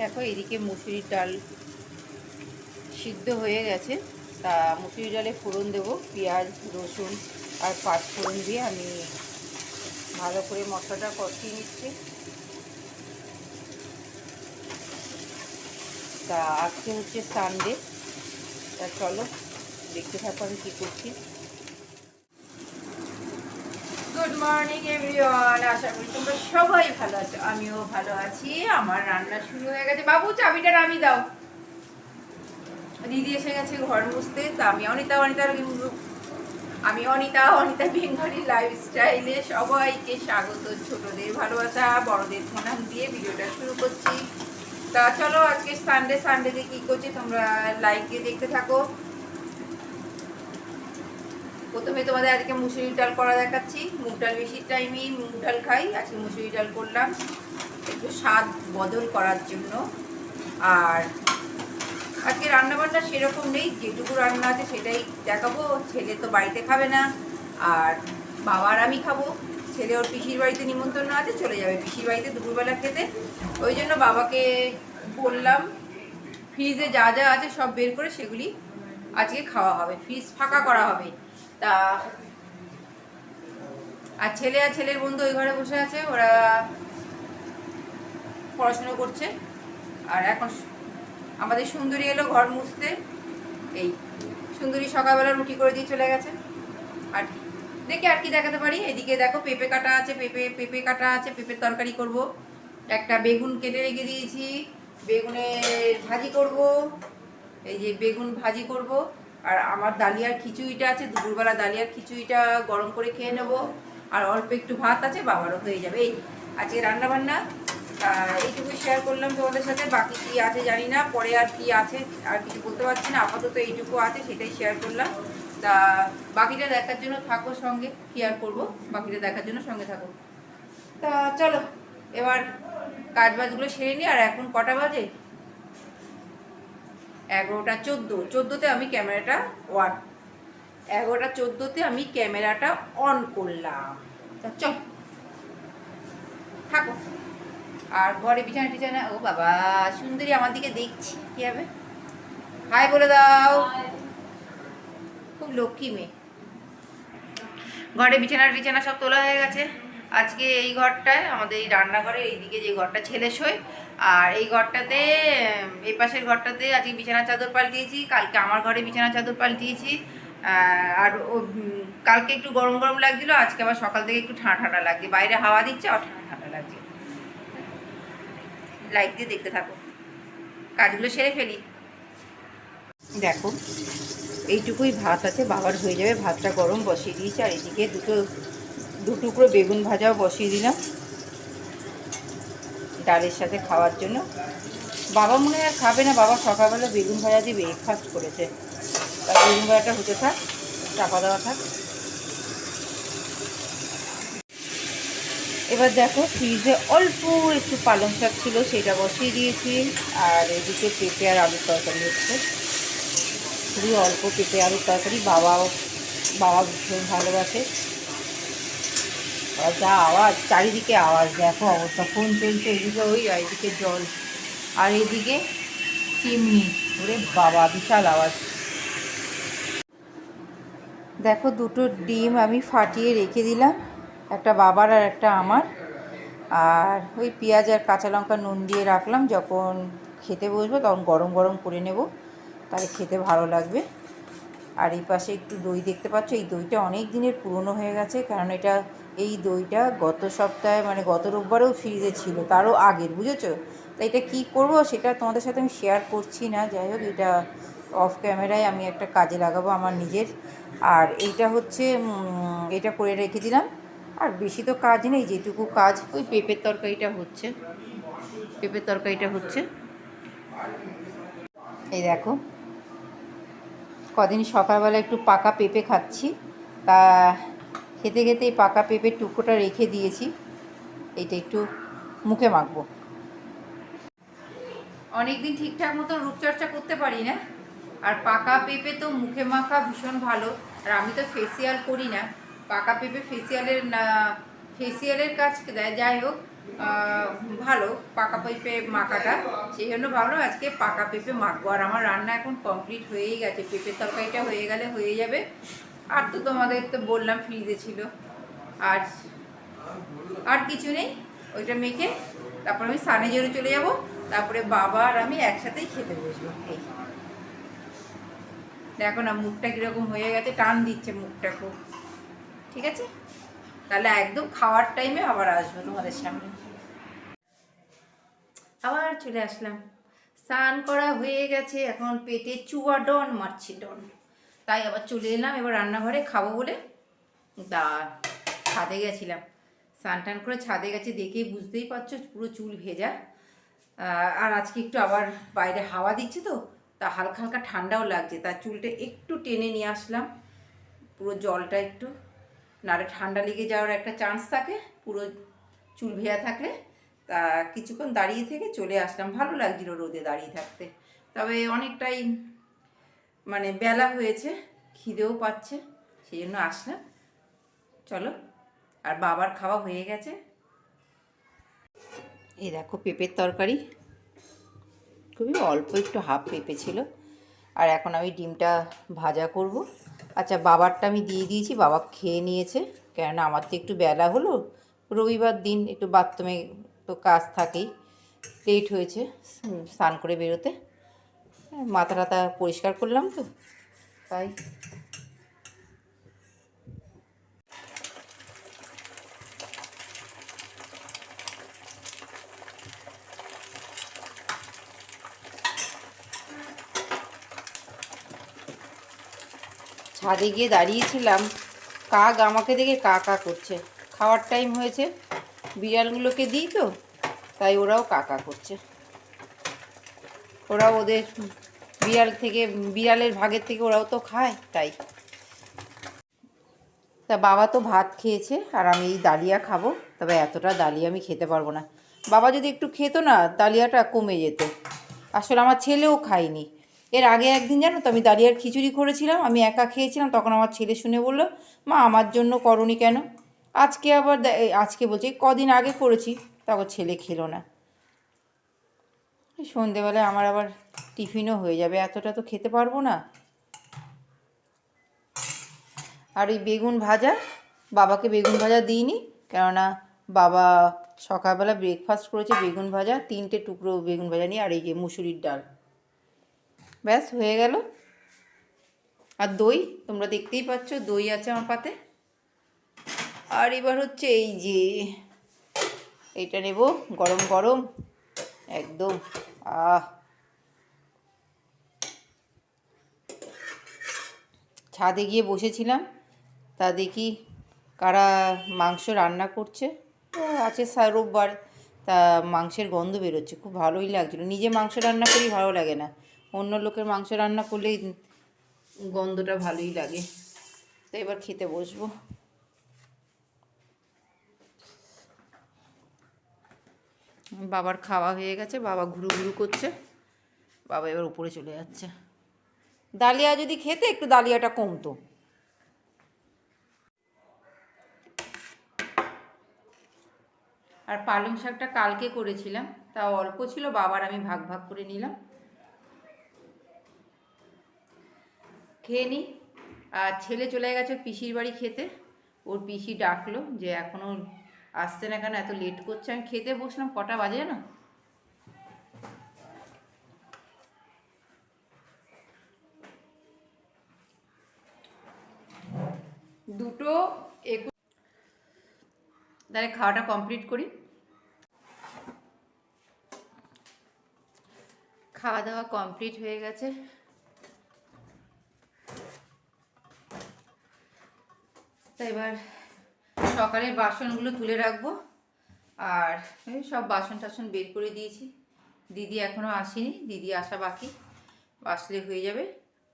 দেখো, এদিকে মুসুরির ডাল সিদ্ধ হয়ে গেছে। তা মুসুরি ডালে ফোড়ন দেবো, পেঁয়াজ, রসুন আর পাঁচ ফোড়ন দিয়ে আমি ভালো করে মশলাটা কষিয়ে নিচ্ছি। তা আজকে হচ্ছে সানডে তা চলো দেখতে থাকো আমি কী করছি। গুড মর্নিং এভরিওয়ান আশা করি তোমরা সবাই ভালো আছো। আমিও ভালো আছি। আমার রান্না শুরু হয়ে গেছে। বাবু, চাবিটা নামিয়ে দাও। দিদি এসে গেছে ঘর মুছতে। তা আমি অনিতা অনিতার আমি অনিতা অনিতা বেঙ্গলি লাইফস্টাইলে সবাইকে স্বাগত। ছোটদের ভালোবাসা, বড়দের প্রণাম দিয়ে ভিডিওটা শুরু করছি। তা চলো, আজকে সানডে সানডেতে কি করছি তোমরা লাইক দিয়ে দেখতে থাকো। প্রথমে তোমাদের আজকে মুসুরি ডাল করা দেখাচ্ছি। মুগ ডাল বেশি টাইমই মুগ ডাল খাই। আজকে মুসুরি ডাল করলাম। একটু স্বাদ বদল করার জন্য। আর আজকে রান্নাবান্না সেরকম নেই। যেটুকু রান্না আছে সেটাই দেখাবো। ছেলে তো বাড়িতে খাবে না। আর বাবার আমি খাব। ছেলে ওর পিসির বাড়িতে নিমন্ত্রণ আছে, চলে যাবে পিসির বাড়িতে দুপুরবেলা খেতে। ওই জন্য বাবাকে বললাম ফ্রিজে যা যা আছে সব বের করে সেগুলি আজকে খাওয়া হবে। ফ্রিজ ফাঁকা করা হবে। তা আর ছেলে আর ছেলের বন্ধু ওই ঘরে বসে আছে, ওরা পড়াশুনো করছে। আর এখন আমাদের সুন্দরী এলো ঘর মুছতে। এই সুন্দরী সকালবেলা রুটি করে দিয়ে চলে গেছে। আর কি। দেখি আর কি দেখাতে পারি। এদিকে দেখো পেঁপে কাটা আছে, পেঁপে পেঁপে কাটা আছে, পেঁপের তরকারি করব। একটা বেগুন কেটে রেখে দিয়েছি। বেগুনের ভাজি করব। এই যে বেগুন ভাজি করব। আর আমার ডালিয়ার খিচুড়িটা আছে, দুপুরবেলা ডালিয়ার খিচুড়িটা গরম করে খেয়ে নেব। আর অল্প একটু ভাত আছে, বাবারও হয়ে যাবে। এই আজকে রান্না বান্না এইটুকু শেয়ার করলাম তোমাদের সাথে। বাকি কি আছে জানি না, পরে আর কি আছে, আর কিছু বলতে পারছি না। আপাতত এইটুকু আছে, সেটাই শেয়ার করলাম। তা বাকিটা দেখার জন্য থাকো সঙ্গে, কি আর করব? বাকিটা দেখার জন্য সঙ্গে থাকো। তা চলো, এবার কাজ বাজগুলো সেরে নিই আর এখন কটা বাজে? এগারোটা চোদ্দ। চোদ্দোতে আমি ক্যামেরাটা ওয়ান এগারোটা চোদ্দোতে আমি ক্যামেরাটা অন করলাম। তা চল। থাকো। আর ঘরে বিছানা টিছানা, ও বাবা, সুন্দরী আমার দিকে দেখছি। কি হবে? হাই বলে দাও। খুব লক্ষ্মী মেয়ে। ঘরে বিছানা সব তোলা হয়ে গেছে। আজকে এই ঘরটায়, আমাদের এই রান্নাঘরে এইদিকে যে ঘরটা, ছেলে শোয় আর এই ঘরটাতে, এই পাশের ঘরটাতে আজকে বিছানা চাদর পাল্টিয়েছি, কালকে আমার ঘরে বিছানা চাদর পাল্টিয়েছি। আর কালকে একটু গরম গরম লাগছিল, আজকে আবার সকাল থেকে একটু ঠান্ডা ঠান্ডা লাগছে। বাইরে হাওয়া দিচ্ছে আর ঠান্ডা ঠান্ডা লাগছে। লাইট দিয়ে দেখতে থাকো। কাজগুলো সেরে ফেলি। দেখো, এইটুকুই ভাত আছে, বাবার হয়ে যাবে, ভাতটা গরম বসিয়ে দিয়েছি, আর এদিকে দুটো দু টুকরো বেগুন ভাজাও বসিয়ে দিলাম। ডালের সাথে খাওয়ার জন্য। বাবা মনে হয় খাবে না, বাবা সকালবেলা বেগুন ভাজা দিয়ে ব্রেকফাস্ট করেছে। তার বেগুন ভাজাটা হতে থাক, চাপা দেওয়া থাক। এবার দেখো ফ্রিজে অল্প একটু পালং শাক ছিল, সেটা বসিয়ে দিয়েছি। আর এদিকে পেঁপে আর আলুর তরকারি হচ্ছে। খুবই অল্প পেঁপে, আলুর তরকারি বাবা বাবা ভীষণ ভালোবাসে। যা আওয়াজ, চারিদিকে আওয়াজ, দেখো অবস্থা। ফোন চলছে, এদিকে ওই এদিকে জল। আর এদিকে চিমনি। ওরে বাবা, বিশাল আওয়াজ। দেখো, দুটো ডিম আমি ফাটিয়ে রেখে দিলাম। একটা বাবার আর একটা আমার। আর ওই পেঁয়াজ আর কাঁচা লঙ্কা নুন দিয়ে রাখলাম। যখন খেতে বসবো, তখন গরম গরম করে নেব। তাহলে খেতে ভালো লাগবে। আর এই পাশে একটু দই দেখতে পাচ্ছ? এই দইটা অনেক দিনের পুরনো হয়ে গেছে। কারণ এটা এই দইটা গত সপ্তাহে মানে গত রোববারেও ফ্রিজে ছিল, তারও আগের, বুঝেছ? তাই এটা কী করব সেটা তোমাদের সাথে আমি শেয়ার করছি না, যাই হোক, এটা অফ ক্যামেরায় আমি একটা কাজে লাগাবো আমার নিজের। আর এইটা হচ্ছে এটা করে রেখে দিলাম। আর বেশি তো কাজ নেই, যেটুকু কাজ, ওই পেঁপের তরকারিটা হচ্ছে। পেঁপের তরকারিটা হচ্ছে। এই দেখো, কদিন সকালবেলা একটু পাকা পেঁপে খাচ্ছি। তা খেতে খেতে এই পাকা পেঁপের টুকরোটা রেখে দিয়েছি। এইটা একটু মুখে মাখবো। অনেক দিন ঠিকঠাক মতো রূপচর্চা করতে পারি না। আর পাকা পেঁপে তো মুখে মাখা ভীষণ ভালো। আর আমি তো ফেসিয়াল করি না। পাকা পেঁপে ফেসিয়ালের না ফেসিয়ালের কাজ যাই হোক ভালো পাকা পেঁপে মাখাটা। সেই জন্য ভাবলাম আজকে পাকা পেঁপে মাখবো। আর আমার রান্না এখন কমপ্লিট হয়েই গেছে। পেঁপের তরকারিটা হয়ে গেলে হয়ে যাবে। আর তো তোমাদের তো বললাম ফ্রিজে ছিল। আর আর কিছু নেই। ওইটা মেখে তারপর আমি সানে জোরে চলে যাব। তারপরে বাবা আর আমি একসাথেই খেতে বসবো। এই। দেখো না, মুখটা কীরকম হয়ে গেছে, টান দিচ্ছে মুখটা খুব। ঠিক আছে? তাহলে একদম খাওয়ার টাইমে আবার আসব তোমাদের সামনে। আবার চলে আসলাম। স্নান করা হয়ে গেছে, এখন পেটে চুয়া ডন মারছে ডন। তাই আবার চলে এলাম, এবার রান্নাঘরে খাব বলে। তা ছাদে গেছিলাম। স্নান টান করে ছাদে গেছে, দেখেই বুঝতেই পারছ, পুরো চুল ভেজা। আর আজকে একটু আবার বাইরে হাওয়া দিচ্ছে তো, তা হালকা হালকা ঠান্ডাও লাগছে, তার চুলটা একটু টেনে নিয়ে আসলাম। পুরো জলটা একটু নারে ঠান্ডা লেগে যাওয়ার একটা চান্স থাকে, পুরো চুল ভেজা থাকলে। তা কিছুক্ষণ দাঁড়িয়ে থেকে চলে আসলাম, ভালো লাগছিল রোদে দাঁড়িয়ে থাকতে। তবে অনেকটাই মানে বেলা হয়েছে, খিদেও পাচ্ছে, সেই জন্য আসলাম। চলো, আর বাবার খাওয়া হয়ে গেছে। এই দেখো পেঁপের তরকারি। খুবই অল্প একটু হাফ পেঁপে ছিল। আর এখন আমি ডিমটা ভাজা করব। আচ্ছা বাবারটা আমি দিয়ে দিয়েছি, বাবা খেয়ে নিয়েছে। কেননা আমার তো একটু বেলা হলো, রবিবার দিন একটু বাথরুমে তো কাজ থাকেই, লেট হয়েছে, স্নান করে বেরোতে। মাথা টাথা পরিষ্কার করলাম তো, তাই। ছাদে গিয়ে দাঁড়িয়েছিলাম, কাক আমাকে দেখে কা কা করছে। খাওয়ার টাইম হয়েছে, বিড়ালগুলোকে দিই তো, তাই ওরাও কাকা করছে। ওরা ওদের বিড়াল থেকে, বিড়ালের ভাগের থেকে ওরাও তো খায়, তাই। তা বাবা তো ভাত খেয়েছে, আর আমি এই ডালিয়া খাব, তবে এতটা ডালিয়া আমি খেতে পারব না। বাবা যদি একটু খেত না, ডালিয়াটা কমে যেত। আসলে আমার ছেলেও খায়নি। এর আগে একদিন জানো তো আমি দালিয়ার খিচুড়ি করেছিলাম, আমি একা খেয়েছিলাম, তখন আমার ছেলে শুনে বলল, মা, আমার জন্য করনি কেন? আজকে আবার আজকে বলছি, কদিন আগে করেছি। তখন ছেলে খেলো না। সন্ধেবেলায় আমার আবার টিফিনও হয়ে যাবে, এতটা তো খেতে পারব না। আর ওই বেগুন ভাজা, বাবাকে বেগুন ভাজা দিইনি, কেননা বাবা সকালবেলা ব্রেকফাস্ট করেছে বেগুন ভাজা, তিনটে টুকরো বেগুন ভাজা নিয়ে, আর এই যে মুসুরির ডাল। ব্যাস, হয়ে গেল। আর দই, তোমরা দেখতেই পাচ্ছ, দই আছে আমার পাতে। আর এবার হচ্ছে এই যে এইটা নেব গরম গরম, একদম। আহ। ছাদে গিয়ে বসেছিলাম, তা দেখি কারা মাংস রান্না করছে। আছে রোববার, তা মাংসের গন্ধ বেরোচ্ছে, খুব ভালোই লাগছিল। নিজে মাংস রান্না করি ভালো লাগে না, অন্য লোকের মাংস রান্না করলেই গন্ধটা ভালোই লাগে। তো এবার খেতে বসবো। বাবার খাওয়া হয়ে গেছে, বাবা ঘুরু ঘুরু করছে, বাবা এবার উপরে চলে যাচ্ছে। ডালিয়া যদি খেতে একটু ডালিয়াটা কমতো। আর পালং শাকটা কালকে করেছিলাম তা অল্প ছিল, বাবার আমি ভাগ ভাগ করে নিলাম। খেয়ে নিই আর ছেলে চলে গেছে পিসির বাড়ি খেতে, ওর পিসি ডাকলো যে এখনও আসছে না কেন? এত লেট করছে। আমি খেতে বসলাম, কটা বাজে না দুটো তাহলে খাওয়াটা কমপ্লিট করি। খাওয়া দাওয়া কমপ্লিট হয়ে গেছে। তো এবার সকালের বাসনগুলো তুলে রাখব। আর সব বাসন টাসন বের করে দিয়েছি। দিদি এখনও আসেনি, দিদি আসা বাকি। আসলে হয়ে যাবে।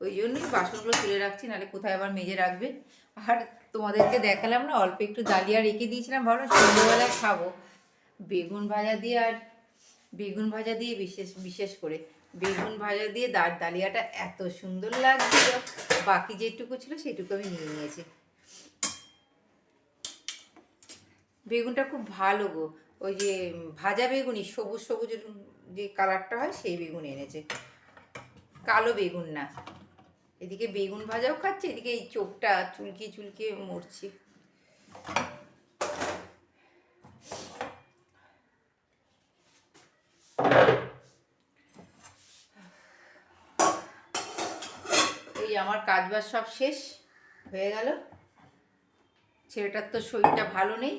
ওই জন্যই বাসনগুলো তুলে রাখছি, নাহলে কোথায় আবার মেজে রাখবে। আর তোমাদেরকে দেখালাম না, অল্প একটু ডালিয়া রেখে দিয়েছিলাম, ভাবলাম সন্ধ্যেবেলায় খাব। বেগুন ভাজা দিয়ে আর বেগুন ভাজা দিয়ে বিশেষ বিশেষ করে। বেগুন ভাজা দিয়ে দাঁড় ডালিয়াটা এত সুন্দর লাগছিল। বাকি যেটুকু ছিল সেটুকু আমি নিয়ে নিয়েছি। বেগুনটা খুব ভালো গো। ওই যে ভাজা বেগুনি, সবুজ সবুজের যে কালারটা হয়, সেই বেগুন এনেছে। কালো বেগুন না। এদিকে বেগুন ভাজাও খাচ্ছে, এদিকে এই চোখটা চুলকিয়ে চুলকিয়ে মরছে। এই আমার কাজবাজ সব শেষ, হয়ে গেল। ছেলেটার তো শরীরটা ভালো নেই।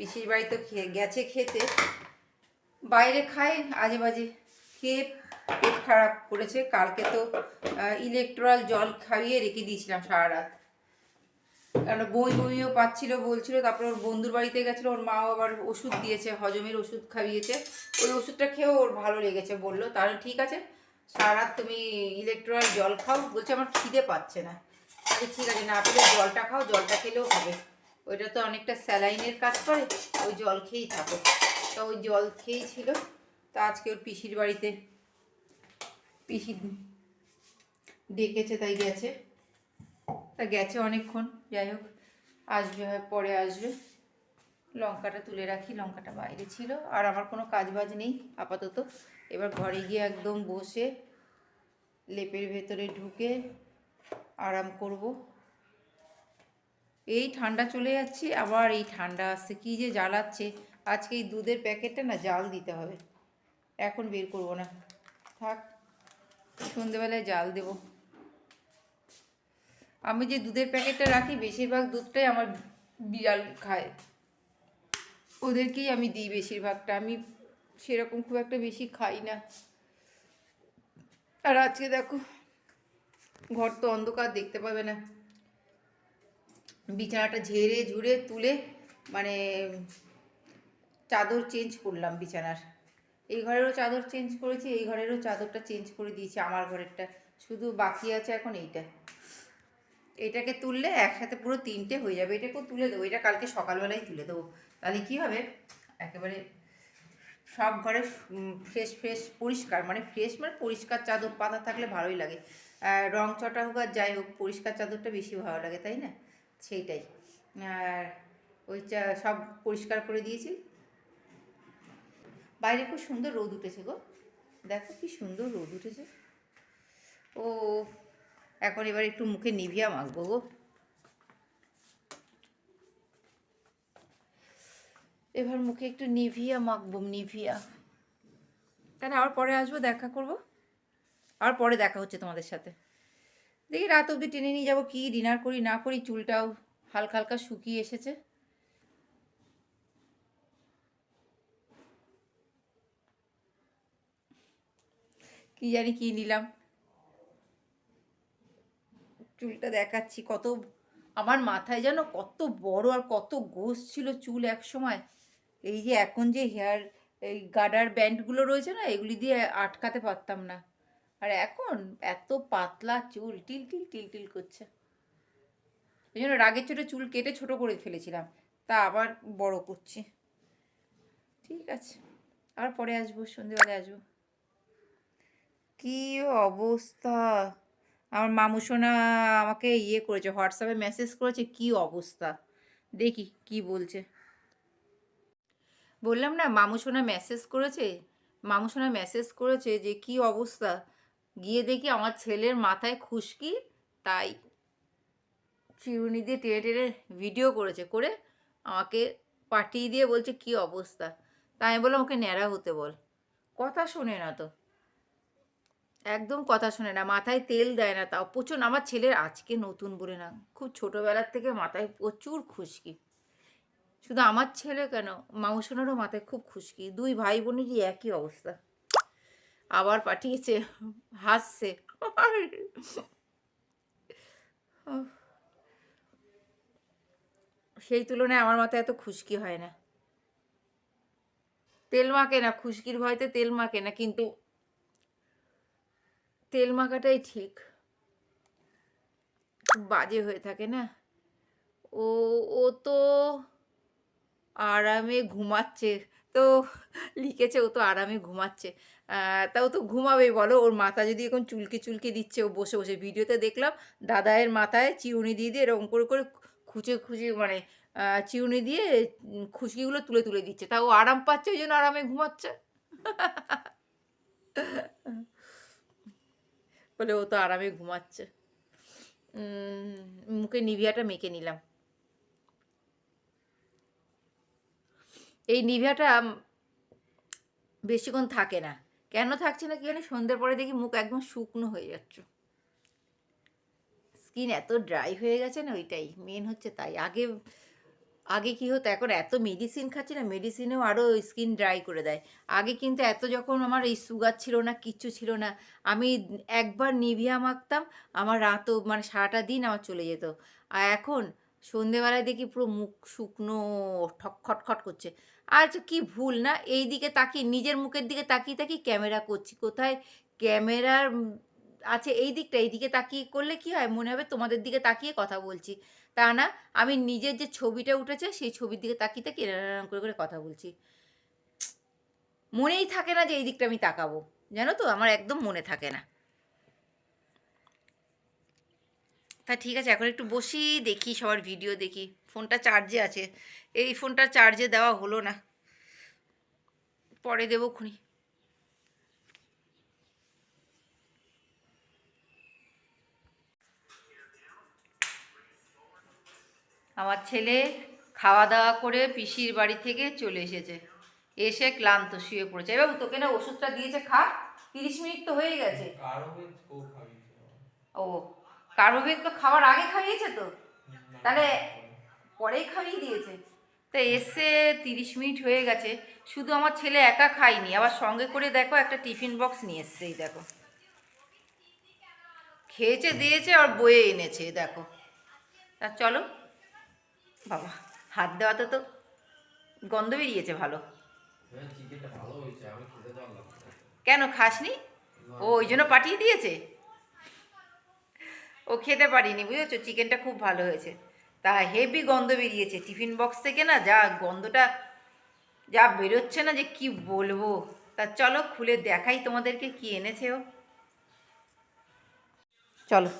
পিসির বাড়ি তো খেয়ে, গেছে খেতে। বাইরে খায় আজে বাজে খেয়ে পেট খারাপ করেছে। কালকে তো ইলেকট্রাল জল খাইয়ে রেখে দিয়েছিলাম সারা রাত কারণ বই বইও পাচ্ছিল, বলছিল, তারপর ওর বন্ধুর বাড়িতে গেছিল, ওর মাও আবার ওষুধ দিয়েছে, হজমের ওষুধ খাইয়েছে। ওই ওষুধটা খেয়েও ওর ভালো লেগেছে, বলল, তাহলে ঠিক আছে সারা রাত তুমি ইলেকট্রাল জল খাও। বলছে, আমার খিদে পাচ্ছে না। আরে ঠিক আছে, না পেলে জলটা খাও, জলটা খেলেও হবে। ওইটা তো অনেকটা স্যালাইনের কাজ করে, ওই জল খেয়েই থাকো। তা ওই জল খেয়েই ছিল। তা আজকে ওর পিসির বাড়িতে পিসি ডেকেছে, তাই গেছে। তা গেছে অনেকক্ষণ, যাই হোক, আসবে হয় পরে আসবে। লঙ্কাটা তুলে রাখি, লঙ্কাটা বাইরে ছিল। আর আমার কোনো কাজ বাজ নেই, আপাতত। এবার ঘরে গিয়ে একদম বসে, লেপের ভেতরে ঢুকে আরাম করব। এই ঠান্ডা চলে যাচ্ছে, আবার এই ঠান্ডা আসছে। কী যে জ্বালাচ্ছে। আজকে এই দুধের প্যাকেটটা না জাল দিতে হবে। এখন বের করব না। থাক, সন্ধেবেলায় জাল দেব। আমি যে দুধের প্যাকেটটা রাখি, বেশিরভাগ দুধটাই আমার বিড়াল খায়। ওদেরকেই আমি দিই বেশিরভাগটা। আমি সেরকম খুব একটা বেশি খাই না। আর আজকে দেখো, ঘর তো অন্ধকার, দেখতে পাবে না। বিছানাটা ঝেড়ে ঝুড়ে তুলে মানে চাদর চেঞ্জ করলাম বিছানার। এই ঘরেরও চাদর চেঞ্জ করেছি, এই ঘরেরও চাদরটা চেঞ্জ করে দিয়েছি, আমার ঘরেরটা। শুধু বাকি আছে এখন এইটা। এটাকে তুললে একসাথে পুরো তিনটে হয়ে যাবে। এটাকেও তুলে দেবো, এটা কালকে সকালবেলায় তুলে দেবো। তাহলে কী হবে? একেবারে সব ঘরে ফ্রেশ ফ্রেশ পরিষ্কার। মানে ফ্রেশ মানে পরিষ্কার চাদর, পাতা থাকলে ভালোই লাগে। রং চটা হোক আর যাই হোক, পরিষ্কার চাদরটা বেশি ভালো লাগে, তাই না? সেইটাই। আর ওই চা, সব পরিষ্কার করে দিয়েছি। বাইরে খুব সুন্দর রোদ উঠেছে গো। দেখো কি সুন্দর রোদ উঠেছে। ও, এখন এবার একটু মুখে নিভিয়া মাখবো গো। এবার মুখে একটু নিভিয়া মাখবো, নিভিয়া। তাহলে আবার পরে আসব, দেখা করব? আর পরে দেখা হচ্ছে তোমাদের সাথে। দেখি রাত অবধি টেনে নিয়ে যাব, কি ডিনার করি, না করি, চুলটাও হালকা হালকা শুকিয়ে এসেছে। কি জানি কি নিলাম। চুলটা দেখাচ্ছি, কত আমার মাথায় যেন কত বড় আর কত গোস ছিল চুল এক সময়। এই যে এখন যে হেয়ার এই গার্ডার ব্যান্ডগুলো রয়েছে না, এগুলি দিয়ে আটকাতে পারতাম না। আর এখন এত পাতলা চুল, টিল টিল টিল টিল করছে। ওই জন্য রাগের চোটে চুল কেটে ছোট করে ফেলেছিলাম, তা আবার বড় করছি। ঠিক আছে, আবার পরে আসব, সন্ধেবেলায় আসব। কি অবস্থা? আমার মামুসোনা আমাকে ইয়ে করেছে, হোয়াটসঅ্যাপে মেসেজ করেছে, কি অবস্থা? দেখি কি বলছে। বললাম না মামুসোনা মেসেজ করেছে মামুসোনা মেসেজ করেছে যে কি অবস্থা? গিয়ে দেখি আমার ছেলের মাথায় খুশকি, তাই চিরুনি দিয়ে টেনে টেনে ভিডিও করেছে, করে আমাকে পাঠিয়ে দিয়ে বলছে, কি অবস্থা? তাই আমি ওকে ন্যাড়া হতে বল। কথা শোনে না তো। একদম কথা শোনে না, মাথায় তেল দেয় না তাও প্রচুর আমার ছেলের আজকে নতুন বলে না, খুব ছোটোবেলার থেকে মাথায় প্রচুর খুশকি। শুধু আমার ছেলে কেন মাউসোনারও মাথায় খুব খুশকি, দুই ভাই বোনেরই একই অবস্থা। আবার পাঠিয়েছে, হাসছে। সেই তুলনায় আমার মাথায় এত খুশকি হয় না। তেল মাখে না, খুশকির ভয়তে তেল মাখে না, কিন্তু তেল মাখাটাই ঠিক। বাজে হয়ে থাকে না? ও ও তো আরামে ঘুমাচ্ছে। তো লিখেছে, ও তো আরামে ঘুমাচ্ছে। তাও তো ঘুমাবেই, বলো। ওর মাথা যদি এখন চুলকে চুলকে দিচ্ছে, ও বসে বসে। ভিডিওতে দেখলাম, দাদায়ের মাথায় চিউনি দিয়ে দিয়ে এরকম করে করে খুঁচে খুঁজে মানে চিউনি দিয়ে খুশকিগুলো তুলে তুলে দিচ্ছে। তা ও আরাম পাচ্ছে, ওই জন্য আরামে ঘুমাচ্ছে? বলে ও তো আরামে ঘুমাচ্ছে। মুখে নিভিয়াটা মেখে নিলাম। এই নিভিয়াটা বেশিক্ষণ থাকে না। কেন থাকছে না কি জানি সন্ধ্যের পরে দেখি মুখ একদম শুকনো হয়ে যাচ্ছে। স্কিন এত ড্রাই হয়ে গেছে না ওইটাই, মেন হচ্ছে তাই। আগে আগে কি হতো, এখন এত মেডিসিন খাচ্ছি না, মেডিসিনেও আরও স্কিন ড্রাই করে দেয়। আগে কিন্তু এত যখন আমার এই সুগার ছিল না, কিচ্ছু ছিল না, আমি একবার নিভিয়া মাখতাম, আমার রাতও মানে সারাটা দিন আমার চলে যেত। আর এখন সন্ধেবেলায় দেখি পুরো মুখ শুকনো ঠক খটখট করছে। আর যে কি ভুল না? এই দিকে তাকিয়ে, নিজের মুখের দিকে তাকিয়ে তাকিয়ে ক্যামেরা করছি। কোথায়? ক্যামেরার আছে এই দিকটা, এই দিকে তাকিয়ে করলে কি হয়? মনে হবে তোমাদের দিকে তাকিয়ে কথা বলছি। তা না, আমি নিজের যে ছবিটা উঠেছে, সেই ছবির দিকে তাকিয়ে তাকিয়ে এরম করে করে কথা বলছি। মনেই থাকে না যে এই দিকটা আমি তাকাবো। জানো তো? আমার একদম মনে থাকে না। তা ঠিক আছে এখন একটু বসি দেখি সবার ভিডিও দেখি। ফোনটা চার্জে আছে। এই ফোনটা চার্জে দেওয়া হলো না। পরে দেবো খুনি। আমার ছেলে খাওয়া দাওয়া করে পিসির বাড়ি থেকে চলে এসেছে। এসে ক্লান্ত শুয়ে পড়েছে। এবার তোকে না ওষুধটা দিয়েছে খা। তিরিশ মিনিট তো হয়ে গেছে। ও খাইয়েছে তো খাওয়ার আগে খাইয়েছে তো? তাহলে পরেই খাইয়ে দিয়েছে। তা এসে তিরিশ মিনিট হয়ে গেছে। শুধু আমার ছেলে একা খায়নি আবার সঙ্গে করে দেখো একটা টিফিন বক্স নিয়ে এসছে এই দেখো। খেয়েছে দিয়েছে আর বয়ে এনেছে দেখো। তা চলো। বাবা হাত দেওয়াতে তো গন্ধ বেরিয়েছে ভালো। হ্যাঁ। কেন খাসনি? ও ওই জন্য পাঠিয়ে দিয়েছে? ও খেতে পারিনি, বুঝেছ? চিকেনটা খুব ভালো হয়েছে। তা হেভি গন্ধ বেরিয়েছে। টিফিন বক্স থেকে না যা গন্ধটা যা বেরোচ্ছে না যে কি বলব? তা চলো, খুলে দেখাই তোমাদেরকে কি এনেছে ও। চলো,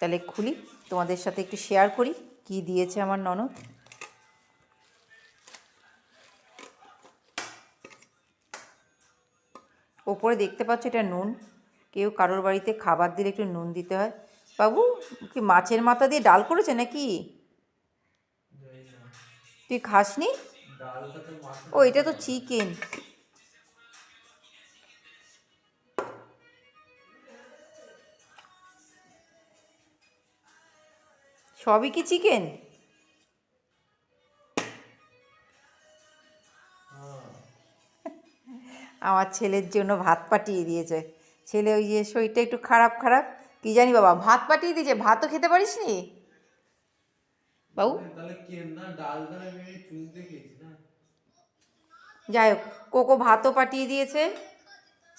তাহলে খুলি। তোমাদের সাথে একটু শেয়ার করি কি দিয়েছে আমার ননদ। ওপরে দেখতে পাচ্ছ এটা নুন। কেউ কারোর বাড়িতে খাবার দিলে একটু নুন দিতে হয়। বাবু, কি মাছের মাথা দিয়ে ডাল করেছে নাকি? তুই খাসনি? ও, এটা তো চিকেন সবই কি চিকেন আমার ছেলের জন্য ভাত পাঠিয়ে দিয়েছে। ছেলে ওই যে শরীরটা একটু খারাপ খারাপ। কি জানি বাবা ভাত পাঠিয়ে দিয়েছে ভাতও খেতে পারিস নি? বাবু যাই হোক কোকো ভাতও পাঠিয়ে দিয়েছে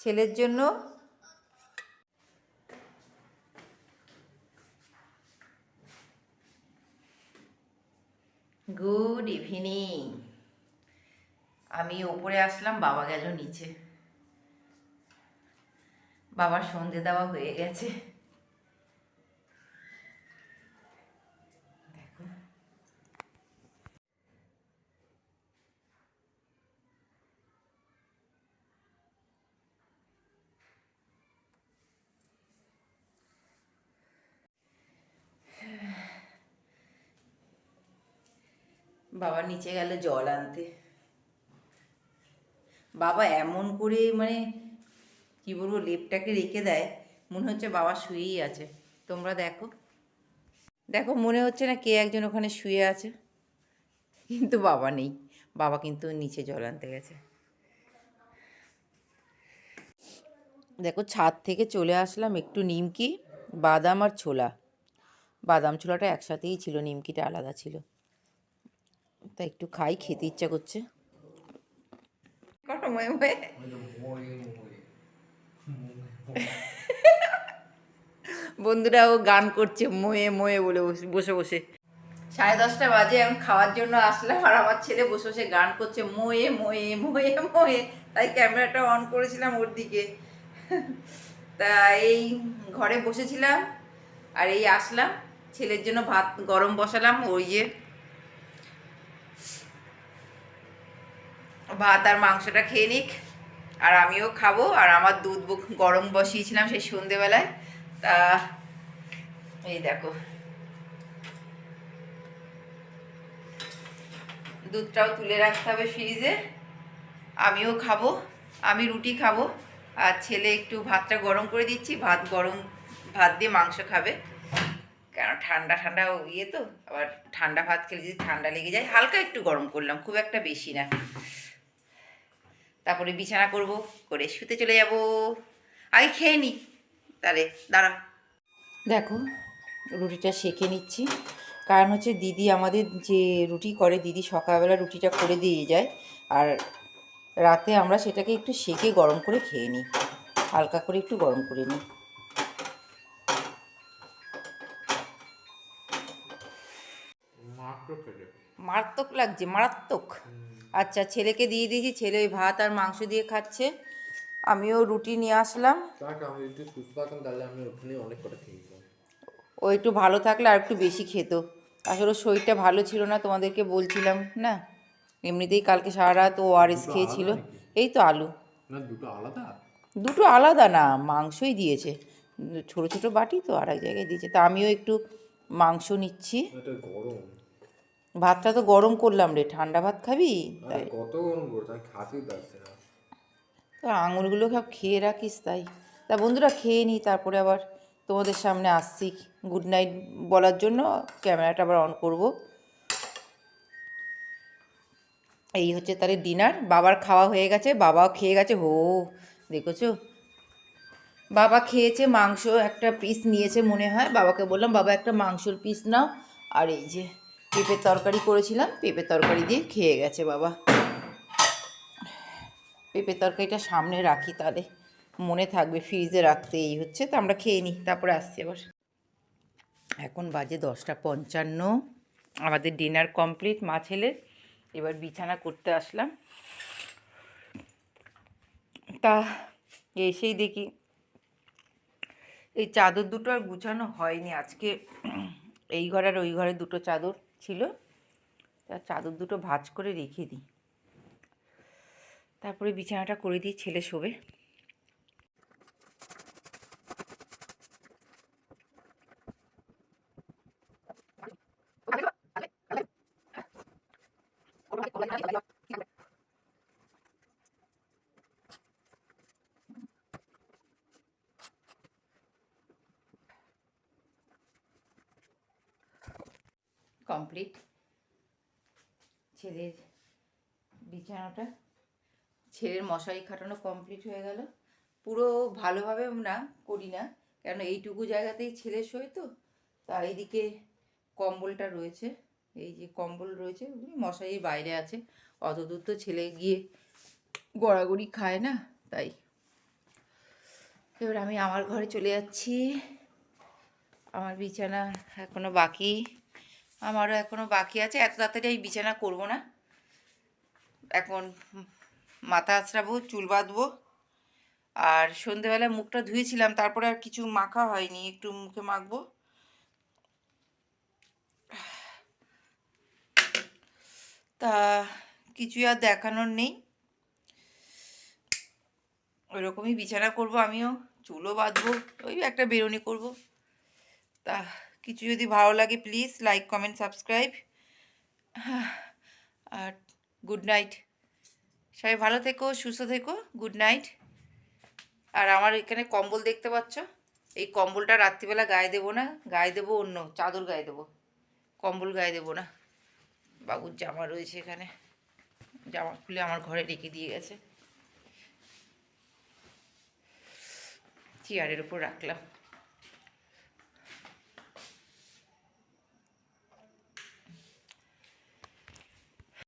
ছেলের জন্য। গুড ইভিনিং আমি ওপরে আসলাম বাবা গেল নিচে। বাবার সন্ধে দেওয়া হয়ে গেছে। নিচে গেল জল আনতে। বাবা এমন করে মানে কি বলব, লেপটাকে রেখে দেয়, মনে হচ্ছে বাবা শুয়েই আছে। তোমরা দেখো। দেখো, মনে হচ্ছে না কে একজন ওখানে শুয়ে আছে। কিন্তু বাবা নেই। বাবা কিন্তু নিচে জল আনতে গেছে। দেখো, ছাদ থেকে চলে আসলাম একটু নিমকি, বাদাম আর ছোলা। বাদাম, ছোলাটা একসাথেই ছিল, নিমকিটা আলাদা ছিল। তা একটু খাই, খেতে ইচ্ছা করছে। বন্ধুরা ও গান করছে ময়ে ময়ে বলে বসে- বসে বসে। সাড়ে দশটা বাজে, এখন খাওয়ার জন্য আসলাম আর আমার ছেলে বসে বসে গান করছে ময়ে ময়ে ময়ে ময়ে। তাই ক্যামেরাটা অন করেছিলাম ওর দিকে। তা এই ঘরে বসেছিলাম আর এই আসলাম। ছেলের জন্য ভাত গরম বসালাম, ওই যে ভাত আর মাংসটা খেয়ে নিক। আর আমিও খাব। আর আমার দুধ বুক গরম বসিয়েছিলাম সেই সন্ধেবেলায়। তা এই দেখো। দুধটাও তুলে রাখতে হবে ফ্রিজে। আমিও খাব। আমি রুটি খাব। আর ছেলে একটু ভাতটা গরম করে দিচ্ছি। ভাত গরম, ভাত দিয়ে মাংস খাবে। কেন? ঠান্ডা ঠান্ডা ইয়ে তো। আবার ঠান্ডা ভাত খেলে যদি ঠান্ডা লেগে যায়, হালকা একটু গরম করলাম। খুব একটা বেশি না। তারপরে বিছানা করব করে শুতে চলে যাব। আগে খেয়ে নিই তাহলে দাঁড়া। দেখো রুটিটা সেঁকে নিচ্ছি। কারণ হচ্ছে দিদি আমাদের যে রুটি করে দিদি সকালবেলা রুটিটা করে দিয়ে যায়। আর রাতে আমরা সেটাকে একটু সেঁকে গরম করে খেয়ে নিই। হালকা করে একটু গরম করে নিই। মারাত্মক লাগছে মারাত্মক। আচ্ছা ছেলেকে দিয়ে দিয়েছি ছেলে ওই ভাত আর মাংস দিয়ে খাচ্ছে। আমিও রুটি নিয়ে আসলাম। ও একটু ভালো থাকলে আর একটু বেশি খেত। আসলে ওর শরীরটা ভালো ছিল না তোমাদেরকে বলছিলাম না? এমনিতেই কালকে সারা রাত ও আর এস খেয়েছিল। এই তো আলু। দুটো আলাদা? দুটো আলাদা না মাংসই দিয়েছে। ছোট ছোট বাটি তো আর এক জায়গায় দিয়েছে। তা আমিও একটু মাংস নিচ্ছি। গরম। ভাতটা তো গরম করলাম রে ঠান্ডা ভাত খাবি? তাই। কত গরম খাতেই পারছি না। তো আঙুরগুলো সব খেয়ে রাখিস তাই। তা বন্ধুরা খেয়ে নিই তারপরে আবার তোমাদের সামনে আসছি। গুড নাইট বলার জন্য ক্যামেরাটা আবার অন করব। এই হচ্ছে তাহলে ডিনার বাবার খাওয়া হয়ে গেছে বাবাও খেয়ে গেছে হো দেখেছ? বাবা খেয়েছে মাংস একটা পিস নিয়েছে মনে হয় বাবাকে বললাম বাবা একটা মাংসর পিস নাও। আর এই যে পেঁপের তরকারি করেছিলাম, পেঁপের তরকারি দিয়ে খেয়ে গেছে বাবা। পেঁপের তরকারিটা সামনে রাখি তাহলে, মনে থাকবে ফ্রিজে রাখতে, এই হচ্ছে, তো আমরা খেয়ে নিই, তারপরে আসছি আবার। এখন বাজে দশটা পঞ্চান্ন, আমাদের ডিনার কমপ্লিট, মা ছেলের এবার বিছানা করতে আসলাম। তা, এসেই দেখি, এই চাদর দুটো আর গুছানো হয়নি আজকে, এই ঘর আর ওই ঘরে দুটো চাদর। ছিল তার চাদর দুটো ভাজ করে রেখে দিই। তারপরে বিছানাটা করে দিই ছেলে শোবে কমপ্লিট ছেলের বিছানাটা। ছেলের মশারি খাটানো কমপ্লিট হয়ে গেল। পুরো ভালোভাবে না করি না কেন এইটুকু জায়গাতেই ছেলে শোয় তো, তার এইদিকে কম্বলটা রয়েছে। এই যে কম্বল রয়েছে ওই মশারির বাইরে আছে। অত দূর তো ছেলে গিয়ে গড়াগড়ি খায় না, তাই। এবার আমি আমার ঘরে চলে যাচ্ছি। আমার বিছানা এখনও বাকি। আমারও এখনও বাকি আছে। এত তাড়াতাড়ি আমি বিছানা করব না। এখন মাথা আঁচড়াবো চুল বাঁধবো। আর সন্ধেবেলায় মুখটা ধুয়েছিলাম, তারপরে আর কিছু মাখা হয়নি, একটু মুখে মাখবো। তা কিছুই আর দেখানোর নেই। ওইরকমই বিছানা করব আমিও, চুলও বাঁধবো, ওই একটা বেরোনি করব। তা কিছু যদি ভালো লাগে প্লিজ লাইক কমেন্ট সাবস্ক্রাইব আর গুড নাইট সবাই ভালো থেকো, সুস্থ থেকো গুড নাইট আর আমার এখানে কম্বল দেখতে পাচ্ছ? এই কম্বলটা রাত্রিবেলা গায়ে দেবো না, গায়ে দেবো অন্য, চাদর গায়ে দেবো। কম্বল গায়ে দেবো না। বাবুর জামা রয়েছে এখানে। জামা খুলে আমার ঘরে রেখে দিয়ে গেছে। চেয়ারের উপর রাখলাম।